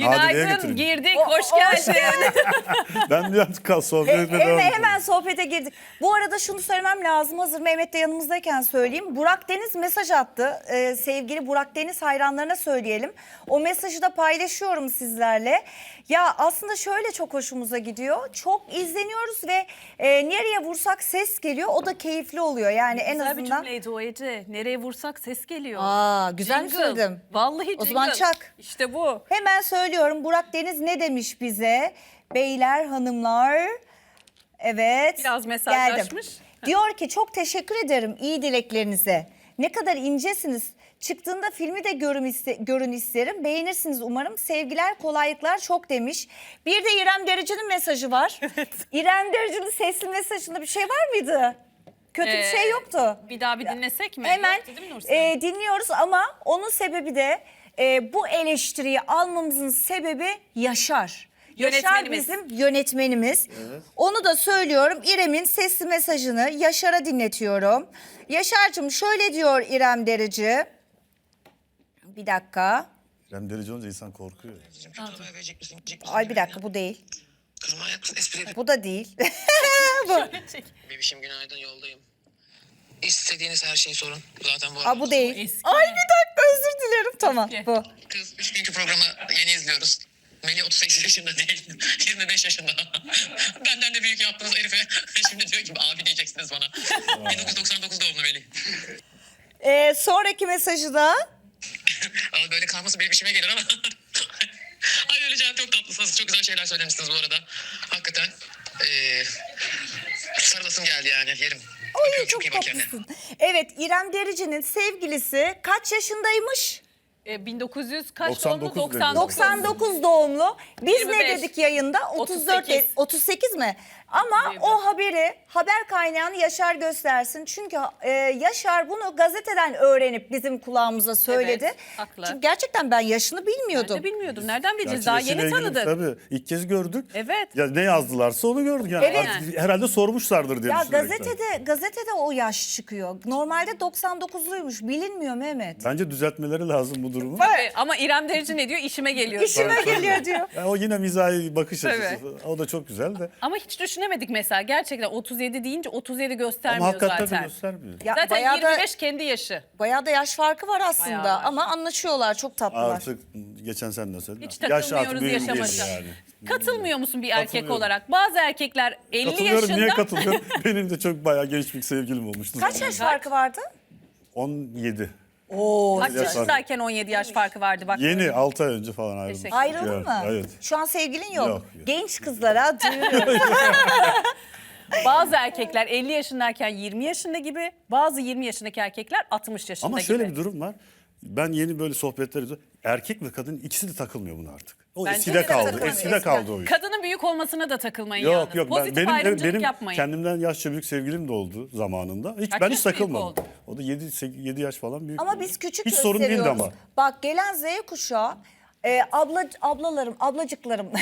Nadire'ye Günaydın, getireyim. girdik, O- hoş geldin. Ben bir an sohbet He- etmeye devam hemen, edeyim. hemen sohbete girdik. Bu arada şunu söylemem lazım. Hazır Mehmet de yanımızdayken söyleyeyim. Burak Deniz mesaj attı. Ee, sevgili Burak Deniz hayranlarına söyleyelim. O mesajı da paylaşıyorum sizlerle. Ya aslında şöyle çok hoşumuza gidiyor. Çok izleniyoruz ve e, nereye vursak ses geliyor. O da keyifli oluyor. Yani en Güzel bir azından. cümleydi o Ece. Nereye vursak ses geliyor. Aa, güzel mi Jingle. söyledim? Vallahi O zaman jingle. çak. İşte bu. Hemen söylüyorum. Burak Deniz ne demiş bize? Beyler, hanımlar. Evet. Biraz mesajlaşmış. Geldim. Diyor ki çok teşekkür ederim iyi dileklerinize. Ne kadar incesiniz. Çıktığında filmi de görün, iste- görün isterim. Beğenirsiniz umarım. Sevgiler, kolaylıklar çok demiş. Bir de İrem Derici'nin mesajı var. İrem Derici'nin sesli mesajında bir şey var mıydı? Kötü bir Ee, şey yoktu. Bir daha bir dinlesek mi? Hemen Yoktu e, dinliyoruz ama onun sebebi de e, bu eleştiriyi almamızın sebebi Yaşar. Yaşar Yönetmenimiz. bizim yönetmenimiz. Onu da söylüyorum. İrem'in sesli mesajını Yaşar'a dinletiyorum. Yaşar'cığım şöyle diyor İrem Derici. Bir dakika. İrem Derici olunca insan korkuyor. Verecek misin? Misin? Ay bir dakika bu değil. Kırma ayak mısın? Espri yapayım. Bu da değil. Bebişim günaydın yoldayım. İstediğiniz her şeyi sorun. Zaten bu Aa, arada. bu değil. Eski. Ay bir dakika dilerim. Tamam bu. Kız üç günkü programı yeni izliyoruz. Melih 38 yaşında değil. 25 yaşında. Benden de büyük yaptınız herife. Şimdi diyor ki abi diyeceksiniz bana. 1999 doğumlu Melih. Ee, sonraki mesajı da Ama böyle kalması benim işime gelir ama. Ay öleceğim çok tatlısınız. Çok güzel şeyler söylemişsiniz bu arada. Hakikaten. Ee, sarılasım geldi yani yerim. Öpüyorum, çok tatlısın. Evet İrem Derici'nin sevgilisi kaç yaşındaymış? E, 1900 kaç 99 doğumlu? dedi. 99. 99 doğumlu. Biz 25. ne dedik yayında? 34 38. 38 mi? Ama Değil o haberi haber kaynağını Yaşar göstersin. Çünkü e, Yaşar bunu gazeteden öğrenip bizim kulağımıza söyledi. Evet, haklı. Çünkü gerçekten ben yaşını Ben bilmiyordum. de bilmiyordum. Nereden bileceğiz? Gerçi Daha yeni ilgili- tanıdık. Tabii ilk kez gördük. Evet. Ya ne yazdılarsa onu gördük yani. Evet. Artık herhalde sormuşlardır diye Ya gazetede gazetede o yaş çıkıyor. Normalde 99'luymuş. Bilinmiyor Mehmet. Bence düzeltmeleri lazım bu durumu. Tabii. Ama İrem Derici ne diyor? İşime geliyor. İşime geliyor diyor. Ya o yine mizahi bakış Tabii. açısı. O da çok güzel de. Ama hiç düşünemedik mesela. Gerçekten 37 deyince 37 Ama göstermiyor hakikaten zaten. de göstermiyor. Ya Zaten bayağı da 25 kendi yaşı. bayağı da yaş farkı var aslında var. ama anlaşıyorlar çok tatlılar. Artık geçen sen de söyledin. Hiç takılmıyoruz yaşamaşa. yani. Katılmıyor musun bir erkek olarak? Bazı erkekler 50 Katılıyorum. yaşında. Niye katılıyorum? Benim de çok bayağı genç bir sevgilim olmuştu. Kaç yaş farkı vardı? 17. Oo. Kaç Yaş yaşındayken 17 yaş farkı vardı bak. Yeni 6 ay önce falan ayrılmış. Teşekkür Ayrıldın Yani, mı? Evet. Şu an sevgilin yok. Yok, yok. Genç kızlara düğün. Bazı erkekler 50 yaşındayken 20 yaşında gibi, bazı 20 yaşındaki erkekler 60 yaşında Ama gibi. şöyle bir durum var. Ben yeni böyle sohbetler izliyorum. Erkek ve kadın ikisi de takılmıyor buna artık. O Bence eskide de kaldı. takılmıyor, Eskide kaldı o iş. Kadının büyük olmasına da takılmayın Yok yalnız. yok ben, Pozitif benim ayrımcılık benim yapmayın. kendimden yaşça büyük sevgilim de oldu zamanında. Hiç Kaç ben hiç büyük takılmadım. oldu? O da 7 7 yaş falan büyük. ama biz küçük Hiç sorun değildi gösteriyoruz. ama. Bak gelen Z kuşağı e, abla, ablalarım, ablacıklarım.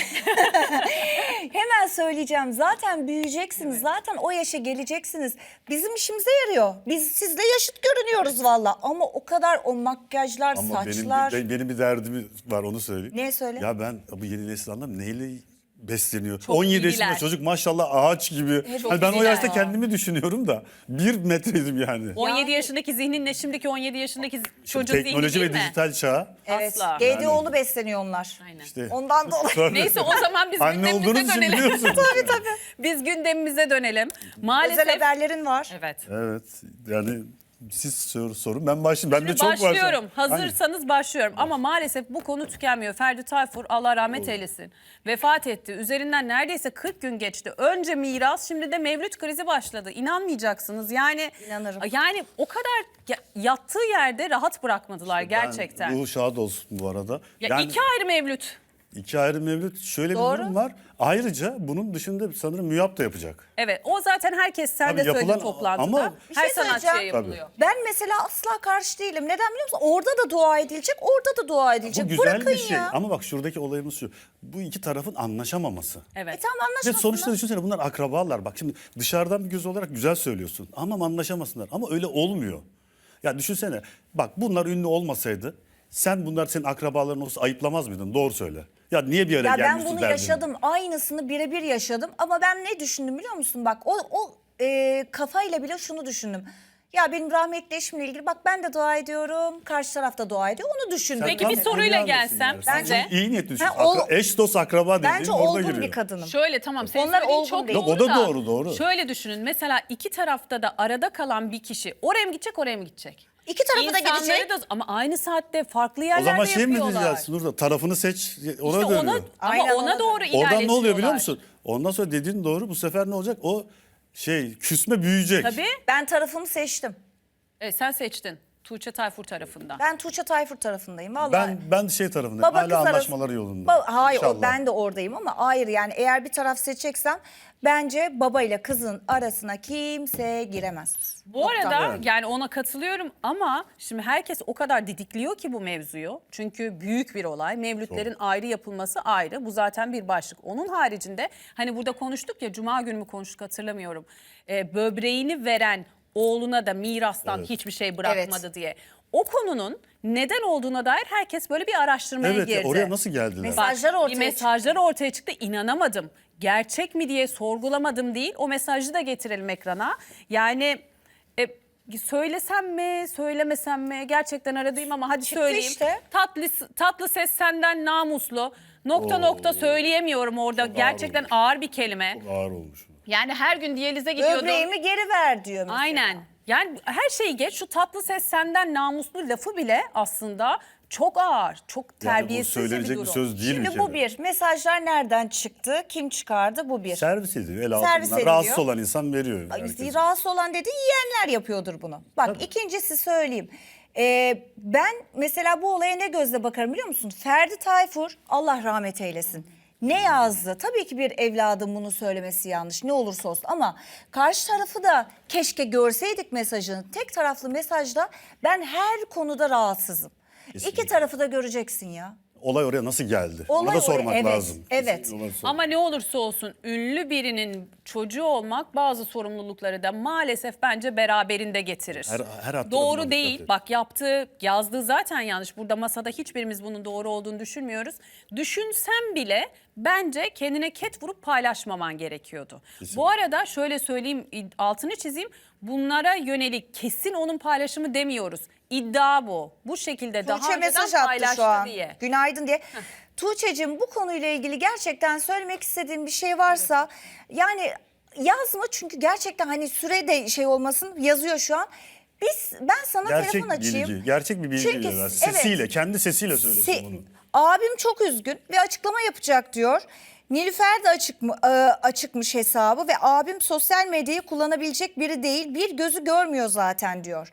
Hemen söyleyeceğim. Zaten büyüyeceksiniz. Zaten o yaşa geleceksiniz. Bizim işimize yarıyor. Biz sizle yaşıt görünüyoruz valla. Ama o kadar o makyajlar, Ama benim, saçlar. bir- benim bir derdim var onu söyleyeyim. Ne söyle? Ya ben bu yeni nesil anlam neyle besleniyor? Çok 17 bilgiler. yaşında çocuk maşallah ağaç gibi. Çok Hani ben o yaşta kendimi düşünüyorum da bir metreydim yani. 17 yaşındaki zihninle şimdiki 17 yaşındaki Şimdi çocuğun zihni teknoloji ve mi? dijital çağ. Evet. Asla. GDO'lu besleniyor onlar. Aynen. İşte Ondan dolayı. Neyse o zaman biz Anne olduğunuz gündemimize için dönelim. biliyorsunuz. tabii tabii. Biz gündemimize dönelim. Maalesef Özel haberlerin var. Evet. Evet yani siz sor, sorun ben başlayayım. Ben de çok var. başlıyorum. Hangi? Hazırsanız başlıyorum. Ama maalesef bu konu tükenmiyor. Ferdi Tayfur Allah rahmet eylesin. Vefat etti. Üzerinden neredeyse 40 gün geçti. Önce miras, şimdi de mevlüt krizi başladı. İnanmayacaksınız. Yani İnanırım. yani o kadar ya- yattığı yerde rahat bırakmadılar gerçekten. Ben, ruhu şad olsun bu arada. ya yani iki ayrı mevlüt. İki ayrı mevlüt şöyle Doğru. bir durum var. Ayrıca bunun dışında sanırım MÜYAP da yapacak. Evet o zaten herkes sen Tabii de söyledi yapılan- toplantıda. ama- Bir Her şey sanatçıya söyleyeceğim. yapılıyor. Ben mesela asla karşı değilim. Neden biliyor musun? Orada da dua edilecek, orada da dua edilecek. Bu güzel Bırakın bir şey ya. ama bak şuradaki olayımız şu. Bu iki tarafın anlaşamaması. Evet. E tamam Ve anlaşmasınlar. sonuçta düşünsene bunlar akrabalar. Bak şimdi dışarıdan bir göz olarak güzel söylüyorsun. Ama anlaşamasınlar. Ama öyle olmuyor. Ya düşünsene bak bunlar ünlü olmasaydı sen bunlar senin akrabaların olsa ayıplamaz mıydın? Doğru söyle. Ya niye bir araya Ya ben bunu derdin. yaşadım. Aynısını birebir yaşadım. Ama ben ne düşündüm biliyor musun? Bak o, o e, kafayla bile şunu düşündüm. Ya benim rahmetli eşimle ilgili bak ben de dua ediyorum. Karşı taraf da dua ediyor. Onu düşündüm. Peki bir soruyla gelsem Sen size. çok iyi niyetli düşün. Ha, ol- eş dost akraba dediğin Bence orada olgun giriyor. bir kadınım. Şöyle tamam senin Onlar olgun çok bir- Yok, o da da. doğru, doğru. Şöyle düşünün mesela iki tarafta da arada kalan bir kişi oraya mı gidecek oraya mı gidecek? İki tarafı da İnsanları gidecek. da- ama aynı saatte farklı O yerlerde zaman şey mi yapıyorlar. diyeceğiz Nurda tarafını seç ona İşte dönüyor. ona, ama Aynen ona ona doğru dönüyor. Oradan ne oluyor biliyor ilerletiyorlar. musun? Ondan sonra dediğin doğru bu sefer ne olacak? O şey küsme büyüyecek. Tabii. Ben tarafımı seçtim. E, sen seçtin. Tuğçe Tayfur tarafından. Ben Tuğçe Tayfur tarafındayım. Vallahi. Ben ben şey tarafındayım. Baba Hala kız arası- anlaşmaları yolunda. Ba- hayır o, ben de oradayım ama hayır yani eğer bir taraf seçeceksem bence baba ile kızın arasına kimse giremez. Bu Nokta. arada yani ona katılıyorum ama şimdi herkes o kadar didikliyor ki bu mevzuyu. Çünkü büyük bir olay. Mevlütlerin ayrı yapılması ayrı. Bu zaten bir başlık. Onun haricinde hani burada konuştuk ya cuma günü mü konuştuk hatırlamıyorum. Ee, böbreğini veren oğluna da mirastan hiçbir şey bırakmadı diye. O konunun neden olduğuna dair herkes böyle bir araştırmaya Evet girdi. oraya nasıl geldiler? Mesajlar ortaya bir mesajlar ortaya çıktı. İnanamadım. Gerçek mi diye sorgulamadım değil. O mesajı da getirelim ekrana. Yani e, söylesem mi, söylemesem mi? Gerçekten aradayım ama hadi Çıktı söyleyeyim. işte. Tatlı tatlı ses senden namuslu. Nokta nokta söyleyemiyorum orada. Gerçekten olmuş. ağır bir kelime. Çok ağır olmuş. Yani her gün diyalize gidiyordum. Böbreğimi geri ver diyor mesela. Aynen. Yani her şeyi geç şu tatlı ses senden namuslu lafı bile aslında çok ağır, çok Yani bu terbiyesizce bir söylenecek durum. bir söz değil Şimdi bir bu bir. Mesajlar nereden çıktı? Kim çıkardı? Bu bir. Servis ediyor el Servis altından. ediliyor. Rahatsız olan insan veriyor. Herkese. Rahatsız olan dedi yiyenler yapıyordur bunu. Bak ikincisi söyleyeyim. Ee, ben mesela bu olaya ne gözle bakarım biliyor musun? Ferdi Tayfur Allah rahmet eylesin. Ne yazdı? Tabii ki bir evladın bunu söylemesi yanlış ne olursa olsun ama karşı tarafı da keşke görseydik mesajını. Tek taraflı mesajda ben her konuda rahatsızım. İki tarafı da göreceksin ya. Olay oraya nasıl geldi? Olay Ona da sormak oraya- evet, lazım. evet. Kesinlikle. Ama ne olursa olsun ünlü birinin çocuğu olmak bazı sorumlulukları da maalesef bence beraberinde getirir. Her- her doğru değil. dikkat et. Bak yaptığı, yazdığı zaten yanlış. Burada masada hiçbirimiz bunun doğru olduğunu düşünmüyoruz. Düşünsem bile bence kendine ket vurup paylaşmaman gerekiyordu. Bu arada şöyle söyleyeyim, altını çizeyim. Bunlara yönelik kesin onun paylaşımı demiyoruz. İddia bu. Bu şekilde daha Tuğçe önceden mesaj attı paylaştı şu an. diye. Günaydın diye. Tuğçe'cim bu konuyla ilgili gerçekten söylemek istediğin bir şey varsa yani yazma çünkü gerçekten hani sürede şey olmasın yazıyor şu an. Biz ben sana Gerçek telefon açayım. bilgi, gerçek bir bilgi Çünkü veriyorlar. evet. Sesiyle, kendi sesiyle söylesin Se- bunu. Abim çok üzgün ve açıklama yapacak diyor. Nilüfer de açık mı, e, açıkmış hesabı ve abim sosyal medyayı kullanabilecek biri değil. Bir gözü görmüyor zaten diyor.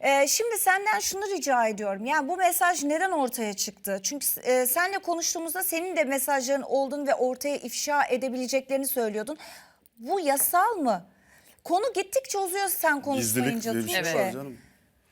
E, şimdi senden şunu rica ediyorum. Yani bu mesaj neden ortaya çıktı? Çünkü e, senle konuştuğumuzda senin de mesajların olduğunu ve ortaya ifşa edebileceklerini söylüyordun. Bu yasal mı? Konu gittikçe uzuyor sen konuşmayınca Gizlilik diye bir şey var canım.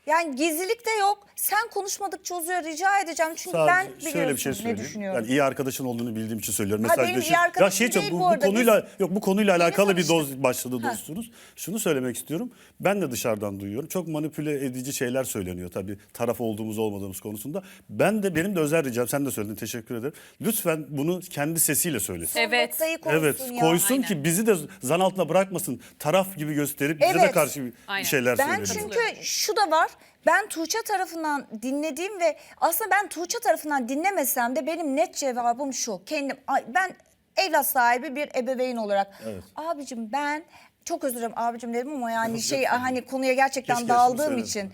Yani gizlilik de yok. Sen konuşmadıkça uzuyor rica edeceğim. Çünkü ben Sadece biliyorsun şöyle bir şey ne söyleyeyim. düşünüyorum. Yani iyi arkadaşın olduğunu bildiğim için söylüyorum. Ha, benim iyi arkadaşım ya şey değil bu, bu arada. konuyla yok bu konuyla alakalı bir tanıştık. doz başladı dostunuz. Şunu söylemek istiyorum. Ben de dışarıdan duyuyorum. Çok manipüle edici şeyler söyleniyor tabii. Taraf olduğumuz olmadığımız konusunda. Ben de benim de özel ricam sen de söyledin teşekkür ederim. Lütfen bunu kendi sesiyle söylesin. Evet. Noktayı koysun Evet ya. koysun Aynen. ki bizi de zan altına bırakmasın. Taraf gibi gösterip bize de Evet. karşı bir Aynen. şeyler Ben söylüyor. çünkü şu da var. Ben Tuğçe tarafından dinlediğim ve aslında ben Tuğçe tarafından dinlemesem de benim net cevabım şu. Kendim ay, ben evlat sahibi bir ebeveyn olarak. Abicim ben çok özür dilerim abicim dedim ama yani şey hani konuya gerçekten Keşke daldığım için.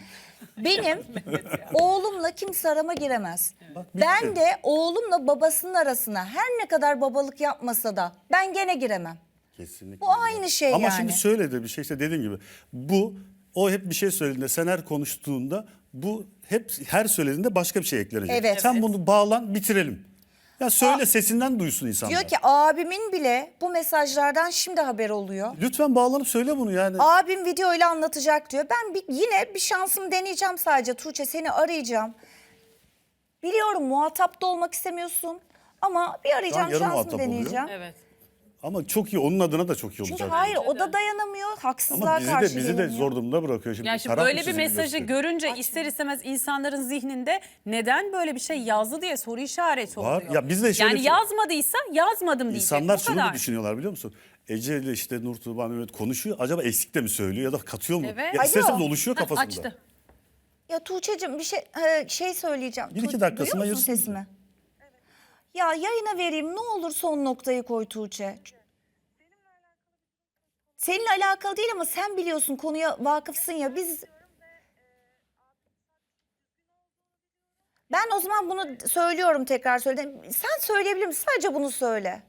Benim oğlumla kimse arama giremez. Bak. Ben de oğlumla babasının arasına her ne kadar babalık yapmasa da ben gene giremem. Kesinlikle. Bu aynı şey Ama yani. şimdi şöyle de bir şey işte dediğin gibi. Bu o hep bir şey söylediğinde sen her konuştuğunda bu hep her söylediğinde başka bir şey eklenecek. Evet. Sen bunu bağlan bitirelim. Ya söyle sesinden duysun insanlar. Diyor ki abimin bile bu mesajlardan şimdi haber oluyor. Lütfen bağlanıp söyle bunu yani. Abim videoyla anlatacak diyor. Ben bir, yine bir şansımı deneyeceğim sadece Tuğçe seni arayacağım. Biliyorum muhatap da olmak istemiyorsun ama bir arayacağım yarı şansımı muhatap oluyor. deneyeceğim. Evet. Ama çok iyi onun adına da çok iyi Çünkü olacak. hayır o da dayanamıyor. Haksızlığa Ama bizi karşı de bizi de zor durumda bırakıyor şimdi. Yani şimdi Taraf böyle bir mesajı gösteriyor. görünce ister istemez insanların zihninde neden böyle bir şey yazdı diye soru işareti Var. oluyor. Ya biz de şöyle yani bir- yazmadıysa yazmadım diyecek. İnsanlar bu şunu kadar. da düşünüyorlar biliyor musun? Ece ile işte Nur Tuğba Mehmet konuşuyor. Acaba eksik de mi söylüyor ya da katıyor mu? Evet. Ya isterseniz Alo. oluşuyor Heh, kafasında. Açtı. Ya Tuğçe'cim bir şey e, şey söyleyeceğim. Bir iki Tuğ- dakikasını duyuyor musun ayırsın. sesimi? Ya yayına vereyim ne olur son noktayı koy Tuğçe. Seninle alakalı değil ama sen biliyorsun konuya vakıfsın ya biz... Ben o zaman bunu söylüyorum tekrar söyledim. Sen söyleyebilir misin? Sadece bunu söyle.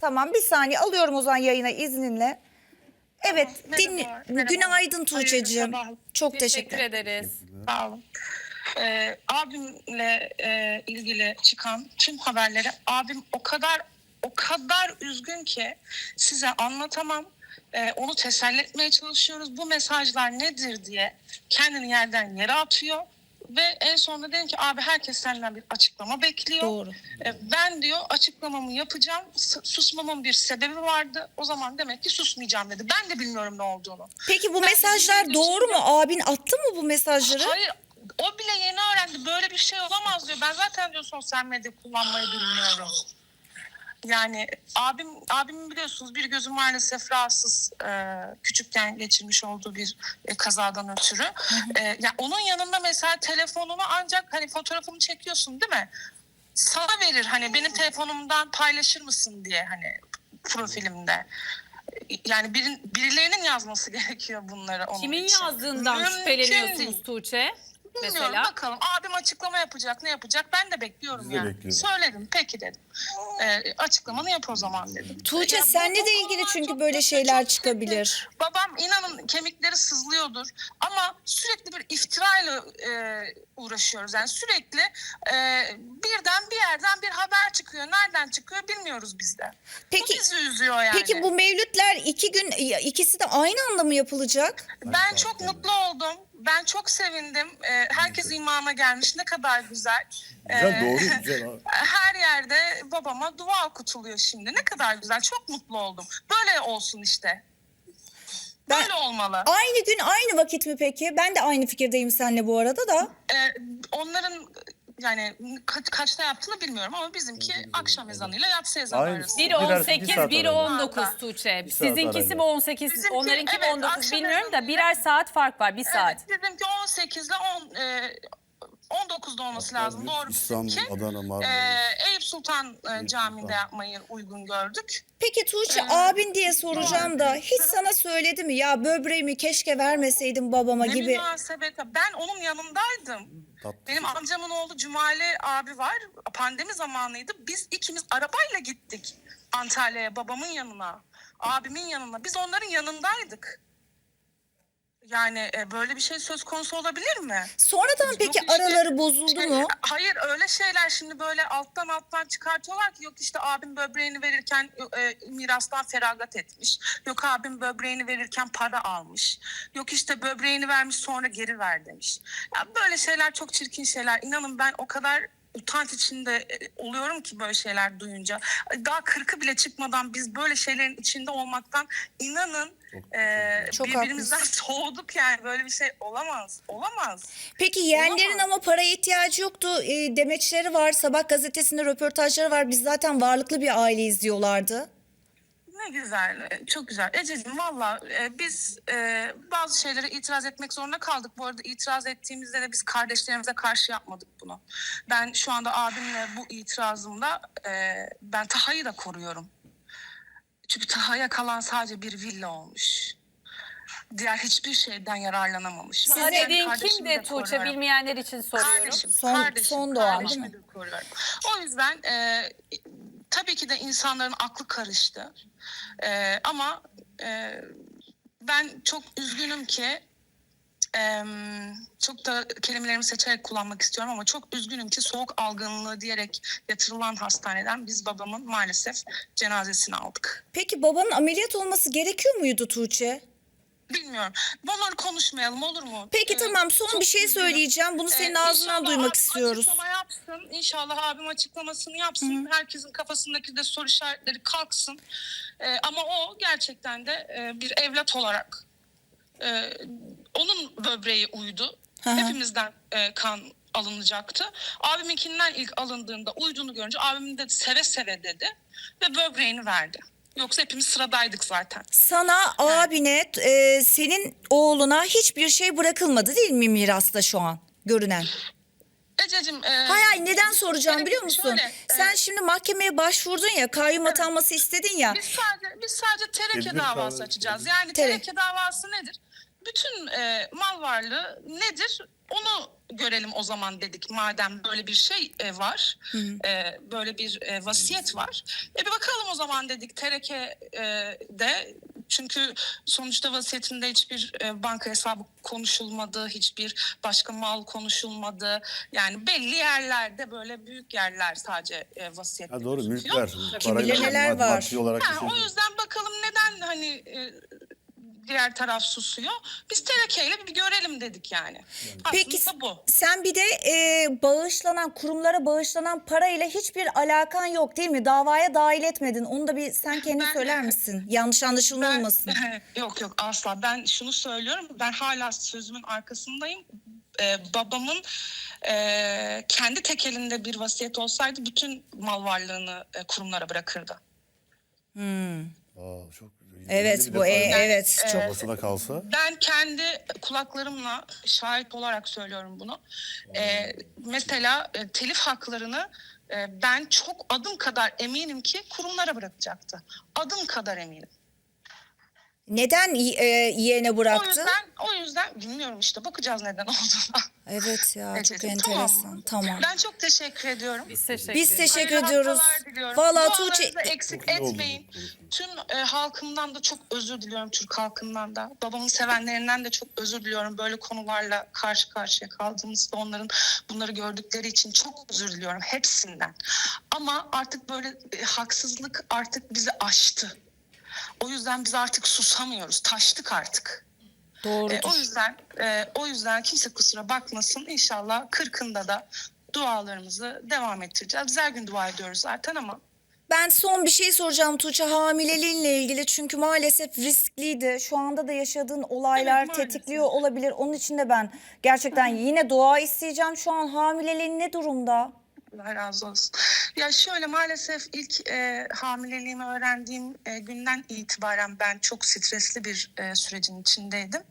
Tamam bir saniye alıyorum o zaman yayına izninle. Evet dinle. merhaba, merhaba. Günaydın Tuğçe'cim. Sabah. Çok Teşekkür teşekkür ederiz. Sağ olun. Ee, abimle e, ilgili çıkan tüm haberleri abim o kadar o kadar üzgün ki size anlatamam. Ee, onu teselli etmeye çalışıyoruz. Bu mesajlar nedir diye kendini yerden yere atıyor. Ve en sonunda dedim ki abi herkes senden bir açıklama bekliyor. Doğru. Ee, ben diyor açıklamamı yapacağım. Susmamın bir sebebi vardı. O zaman demek ki susmayacağım dedi. Ben de bilmiyorum ne olduğunu. Peki bu Ben mesajlar doğru mu? Abin attı mı bu mesajları? Hayır o bile yeni öğrendi. Böyle bir şey olamaz diyor. Ben zaten diyor sosyal medya kullanmayı bilmiyorum. Yani abim abimin biliyorsunuz bir gözü maalesef rahatsız e, küçükken geçirmiş olduğu bir e, kazadan ötürü. E, ya onun yanında mesela telefonunu ancak hani fotoğrafını çekiyorsun değil mi? Sana verir hani benim telefonumdan paylaşır mısın diye hani profilimde. Yani birin, birilerinin yazması gerekiyor bunları onun Kimin için. yazdığından Mümkün şüpheleniyorsunuz. Tuğçe? Bilmiyorum Mesela. bakalım. Abim açıklama yapacak ne yapacak ben de bekliyorum Biz de yani. bekliyoruz. Söyledim peki dedim. Ee, açıklamanı yap o zaman dedim. Tuğçe Ya bu de ilgili çünkü çok böyle kötü, şeyler çok çıkabilir. kötü. Babam inanın kemikleri sızlıyordur ama sürekli bir iftirayla e, uğraşıyoruz. Yani sürekli e, birden bir yerden bir haber çıkıyor. Nereden çıkıyor bilmiyoruz biz de. Peki bu bizi üzüyor yani. peki bu mevlütler iki gün ya ikisi de aynı anda mı yapılacak? Ben çok mutlu oldum. Ben çok sevindim. Ee, herkes imana gelmiş. Ne kadar güzel. Güzel Ee, doğru güzel. Her yerde babama dua okutuluyor şimdi. Ne kadar güzel. Çok mutlu oldum. Böyle olsun işte. Ben- Böyle olmalı. Aynı gün aynı vakit mi peki? Ben de aynı fikirdeyim seninle bu arada da. Ee, onların yani ka- kaçta yaptığını bilmiyorum ama bizimki akşam ezanıyla yatsı ezanı Aynı. arası. Biri Birer- bir 18, saat biri arayla. 19 Tuğçe. saat Sizinkisi arayla. mi 18, Bizimki, onlarınki mi evet, 19 akşam bilmiyorum da ezanıyla- birer saat fark var, bir saat. Evet, bizimki 18 ile 10 e, 19'da olması lazım. Doğru İstanbul, bizimki. Adana, Marmara. Ee, Eyüp Sultan e, Camii'nde Sultan. yapmayı uygun gördük. Peki Tuğçe abin diye soracağım da hiç sana söyledi mi? Ya böbreğimi keşke vermeseydim babama Ne gibi. münasebet. Ben onun yanındaydım. Tatlı. Benim amcamın oğlu Cumali abi var. Pandemi zamanıydı. Biz ikimiz arabayla gittik Antalya'ya babamın yanına. Abimin yanına. Biz onların yanındaydık. Yani e, böyle bir şey söz konusu olabilir mi? Sonradan peki Yok işte, araları bozuldu şey, mu? Hayır öyle şeyler şimdi böyle alttan alttan çıkartıyorlar ki yok işte abim böbreğini verirken e, mirastan feragat etmiş. Yok abim böbreğini verirken para almış. Yok işte böbreğini vermiş sonra geri ver demiş. Ya böyle şeyler çok çirkin şeyler. İnanın ben o kadar utanç içinde e, oluyorum ki böyle şeyler duyunca. Daha kırkı bile çıkmadan biz böyle şeylerin içinde olmaktan inanın Çok birbirimizden haklısın. soğuduk yani böyle bir şey olamaz. Olamaz. Peki yeğenlerin Olamaz. ama paraya ihtiyacı yoktu. E, demeçleri var. Sabah gazetesinde röportajları var. Biz zaten varlıklı bir aile izliyorlardı. Ne güzel, çok güzel. Ececiğim valla e, biz e, bazı şeylere itiraz etmek zorunda kaldık. Bu arada itiraz ettiğimizde de biz kardeşlerimize karşı yapmadık bunu. Ben şu anda abimle bu itirazımda e, ben Taha'yı da koruyorum. Çünkü Taha'ya kalan sadece bir villa olmuş. Diğer hiçbir şeyden yararlanamamış. Taha Ben dediğin kimdi de Tuğçe koruyorum. bilmeyenler için soruyorum. Kardeşim, Son- kardeşim, son doğan değil mi? de koruyorum. O yüzden e, tabii ki de insanların aklı karıştı. E, ama e, ben çok üzgünüm ki çok da kelimelerimi seçerek kullanmak istiyorum ama çok üzgünüm ki soğuk algınlığı diyerek yatırılan hastaneden biz babamın maalesef cenazesini aldık. Peki babanın ameliyat olması gerekiyor muydu Tuğçe? Bilmiyorum. Bunları konuşmayalım olur mu? Peki Ee, tamam son bir şey söyleyeceğim. Bunu senin Ee, ağzından duymak istiyoruz. Açıklama yapsın. İnşallah abim açıklamasını yapsın. Herkesin kafasındaki de soru işaretleri kalksın. Ee, ama o gerçekten de e, bir evlat olarak e, onun böbreği uydu. Hı hı. Hepimizden e, kan alınacaktı. Abiminkinden ilk alındığında uyduğunu görünce abimin de seve seve dedi ve böbreğini verdi. Yoksa hepimiz sıradaydık zaten. Sana, abine, e, senin oğluna hiçbir şey bırakılmadı değil mi mirasta şu an görünen? Ececiğim, e, Hayır hayır neden soracağım şöyle- biliyor musun? şöyle, e, Sen şimdi mahkemeye başvurdun ya kayyum atanması istedin ya. Biz sadece biz sadece tereke davası açacağız. Yani Tereke. tereke davası nedir? Bütün e, mal varlığı nedir? Onu görelim o zaman dedik. Madem böyle bir şey e, var, e, böyle bir e, vasiyet var. E bir bakalım o zaman dedik tereke e, de çünkü sonuçta vasiyetinde hiçbir e, banka hesabı konuşulmadı, hiçbir başka mal konuşulmadı. Yani belli yerlerde böyle büyük yerler sadece e, vasiyette Ha, doğru mülkler. Parayla, neler var. olarak Ha, şey o yüzden bakalım neden hani e, diğer taraf susuyor. Biz terekeyle bir görelim dedik yani. Peki Aslında bu. sen bir de e, bağışlanan kurumlara bağışlanan parayla hiçbir alakan yok değil mi? Davaya dahil etmedin. Onu da bir sen kendin Ben- söyler misin? Yanlış anlaşılma Ben- olmasın. yok yok asla. Ben şunu söylüyorum. Ben hala sözümün arkasındayım. Ee, babamın e, kendi tekelinde bir vasiyet olsaydı bütün mal varlığını e, kurumlara bırakırdı. Aa, çok Evet bu e, evet çok. Babasına kalsa. Ben kendi kulaklarımla şahit olarak söylüyorum bunu. Ee, mesela e, telif haklarını e, ben çok adım kadar eminim ki kurumlara bırakacaktı. Adım kadar eminim. Neden y- e, yeğene O bıraktı? yüzden o yüzden bilmiyorum işte bakacağız neden olduğunu. Evet ya çok Ececiğim, tamam enteresan. Tamam. Ben çok teşekkür ediyorum. Biz teşekkür Biz ederiz. teşekkür Hayırlı ediyoruz. haftalar diliyorum. Vallahi Dualarınızı Tuğçe eksik Çok etmeyin. Tüm e, halkımdan da çok özür diliyorum Türk halkından da. Babamın sevenlerinden de çok özür diliyorum. Böyle konularla karşı karşıya kaldığımızda onların bunları gördükleri için çok özür diliyorum hepsinden. Ama artık böyle e, haksızlık artık bizi aştı. O yüzden biz artık susamıyoruz. Taştık artık. doğrudur. E, o yüzden e, o yüzden kimse kusura bakmasın. İnşallah kırkında da dualarımızı devam ettireceğiz. Biz her gün dua ediyoruz zaten ama Ben son bir şey soracağım Tuğçe hamileliğinle ilgili çünkü maalesef riskliydi. Şu anda da yaşadığın olaylar Evet, tetikliyor olabilir. Onun için de ben gerçekten yine dua isteyeceğim. Şu an hamileliğin ne durumda? Allah razı olsun. Ya şöyle maalesef ilk e, hamileliğimi öğrendiğim e, günden itibaren ben çok stresli bir e, sürecin içindeydim.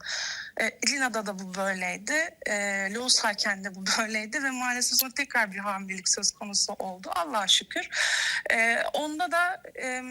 E, Lina'da da bu böyleydi. E, Loğusayken de bu böyleydi ve maalesef sonra tekrar bir hamilelik söz konusu oldu. Allah'a şükür. E, onda da... E,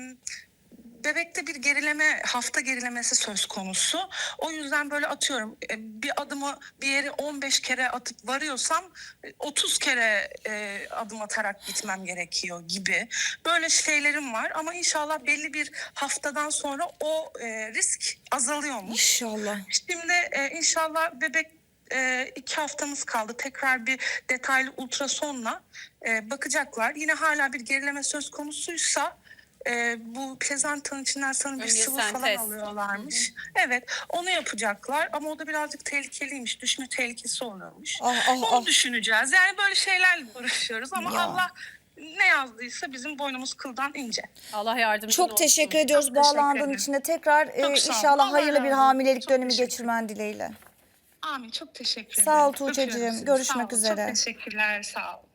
bebekte bir gerileme, hafta gerilemesi söz konusu. O yüzden böyle atıyorum e, bir adımı bir yere 15 kere atıp varıyorsam e, 30 kere e, adım atarak gitmem gerekiyor gibi. Böyle şeylerim var ama inşallah belli bir haftadan sonra o e, risk azalıyormuş. İnşallah. Şimdi e, inşallah bebek e, iki haftamız kaldı. Tekrar bir detaylı ultrasonla e, bakacaklar. Yine hala bir gerileme söz konusuysa e, bu plezantanın içinden sanırım bir Önce sıvı falan alıyorlarmış. Evet onu yapacaklar ama o da birazcık tehlikeliymiş. Düşme tehlikesi oluyormuş. Ah, ah, onu ah. düşüneceğiz. Yani böyle şeylerle uğraşıyoruz ama Ya. Allah ne yazdıysa bizim boynumuz kıldan ince. Allah yardımcın Çok olsun. teşekkür ediyoruz Çok teşekkür bağlandığın ederim. için de tekrar e, ol. inşallah Allah hayırlı bir hamilelik Çok dönemi teşekkür geçirmen dileğiyle. Amin. Çok teşekkür ederim. Sağ ol Tuğçe'cim. Görüşmek Sağ üzere. Çok teşekkürler. Sağ olun.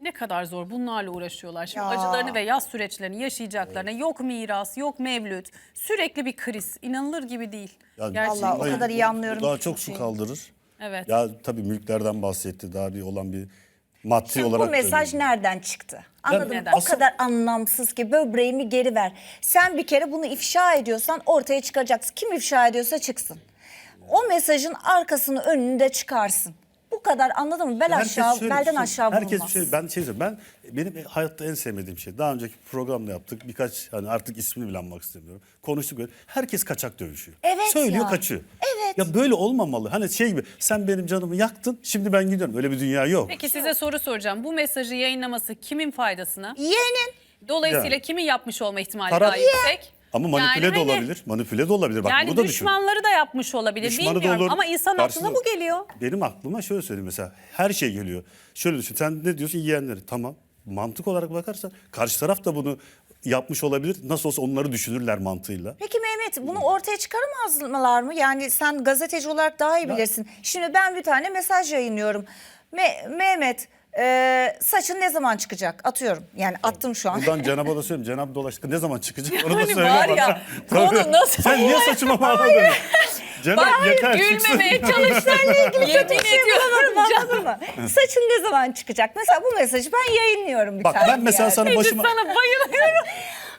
Ne kadar zor bunlarla uğraşıyorlar. Şimdi Ya. acılarını ve yaz süreçlerini yaşayacaklarına yok miras, yok mevlüt. Sürekli bir kriz. İnanılır gibi değil. Yani Gerçekten. Vallahi o kadar iyi anlıyorum daha çok su kaldırır. Evet. Ya tabii mülklerden bahsetti. Daha bir olan bir maddi Şimdi olarak. bu mesaj dönüyor. nereden çıktı? Anladın mı? Neden? O kadar anlamsız ki böbreğimi geri ver. Sen bir kere bunu ifşa ediyorsan ortaya çıkacaksın. Kim ifşa ediyorsa çıksın. O mesajın arkasını önünü de çıkarsın. Bu kadar anladın mı? Bel Herkes aşağı, şöyle- belden şöyle- aşağı Herkes vurulmaz. şey ben şey söyleyeyim, ben benim hayatta en sevmediğim şey. Daha önceki programda yaptık. Birkaç hani artık ismini bile anmak istemiyorum. Konuştuk böyle. Herkes kaçak dövüşüyor. Evet Söylüyor ya. kaçıyor. Evet. Ya böyle olmamalı. Hani şey gibi sen benim canımı yaktın şimdi ben gidiyorum. Öyle bir dünya yok. Peki size soru soracağım. Bu mesajı yayınlaması kimin faydasına? Yeğenin Dolayısıyla Yani. kimin yapmış olma ihtimali Taraf- daha yüksek? Ama manipüle Yani de hani- olabilir. Manipüle de olabilir. Bak yani bunu da düşün. düşmanları da yapmış olabilir Düşmanı da bilmiyorum olur. ama insan Karşısında- aklına bu geliyor. Benim aklıma şöyle söyleyeyim mesela. Her şey geliyor. Şöyle düşün. Sen ne diyorsun? Yiyenleri. Tamam. Mantık olarak bakarsan karşı taraf da bunu yapmış olabilir. Nasıl olsa onları düşünürler mantığıyla. Peki Mehmet bunu ortaya çıkaramazlar mı? Yani sen gazeteci olarak daha iyi bilirsin. Şimdi ben bir tane mesaj yayınlıyorum. Me- Mehmet e, saçın ne zaman çıkacak? Atıyorum. Yani attım şu an. Buradan Cenab'a da söyleyeyim. Cenab dolaştık. Ne zaman çıkacak? Onu da Yani söyle var bana. ya, Tabii. konu nasıl- Sen niye saçıma bağladın? Cenab yeter. Gülmemeye çalışlarla ilgili yemin ediyorum. Anladın mı? Saçın ne zaman çıkacak? Mesela bu mesajı ben yayınlıyorum bir Bak tane ben mesela yani. sana başıma... Sana bayılıyorum.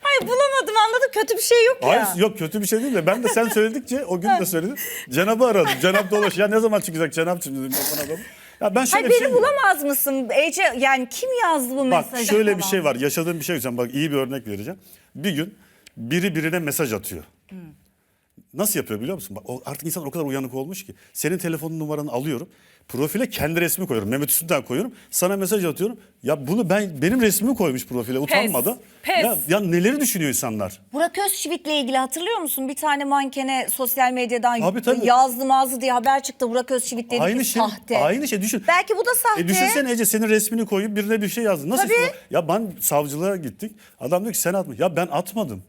Hayır bulamadım anladım kötü bir şey yok ya. Hayır yok kötü bir şey değil de ben de sen söyledikçe o gün de söyledim. Cenab'ı aradım. Cenab dolaş. Ya ne zaman çıkacak Cenab dedim ben adamı. Ya ben şöyle Hayır bir beni şey... bulamaz mısın Ece? Yani kim yazdı bu Bak mesajı? şöyle bir falan? şey var. Yaşadığım bir şey söyleyeceğim. Bak iyi bir örnek vereceğim. Bir gün biri birine mesaj atıyor. Nasıl yapıyor biliyor musun? Bak artık insan o kadar uyanık olmuş ki. Senin telefonun numaranı alıyorum. Profile kendi resmi koyuyorum. Mehmet Üstünden koyuyorum. Sana mesaj atıyorum. Ya bunu ben benim resmimi koymuş profile utanmadan. pes. Ya, ya neleri düşünüyor insanlar? Burak Özçivit'le ilgili hatırlıyor musun? Bir tane mankene sosyal medyadan Tabii, tabii. yazdı mazdı diye haber çıktı. Burak Özçivit dedi Aynı ki şey. sahte. Aynı şey düşün. Belki bu da sahte. E düşünsene Ece senin resmini koyup birine bir şey yazdın. Nasıl? Tabii. Ya ben savcılığa gittik. Adam diyor ki sen atma. Ya ben atmadım.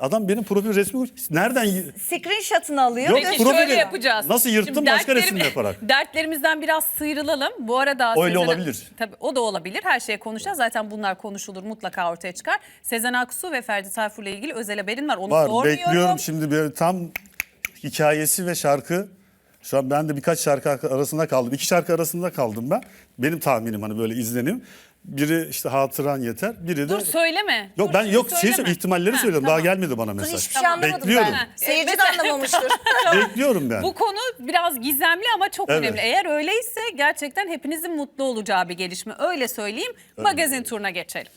Adam benim profil resmi koymuş. Nereden? Screenshot'ını alıyor. Yok, Peki profili- şöyle yapacağız. Nasıl yırttın Şimdi başka dertlerim- resim yaparak? Dertlerimizden biraz sıyrılalım. Bu arada Öyle Sezen- olabilir. Tabii o da olabilir. Her şeye konuşacağız. Zaten bunlar konuşulur mutlaka ortaya çıkar. Sezen Aksu ve Ferdi Tayfur'la ilgili özel haberin var. Onu Var sormuyorum. bekliyorum şimdi bir tam hikayesi ve şarkı. Şu an ben de birkaç şarkı arasında kaldım. İki şarkı arasında kaldım ben. Benim tahminim hani böyle izlenim. Biri işte hatıran yeter. Biri de Dur söyleme. Yok Dur, ben yok şey söyleme. ihtimalleri Ha, söylüyorum. tamam. Daha gelmedi bana mesaj. hiçbir şey anlamadım Bekliyorum. ben. Seyirci de anlamamıştır. Bekliyorum ben. Bu konu biraz gizemli ama çok Evet. önemli. Eğer öyleyse gerçekten hepinizin mutlu olacağı bir gelişme. Öyle söyleyeyim. Magazin turuna geçelim.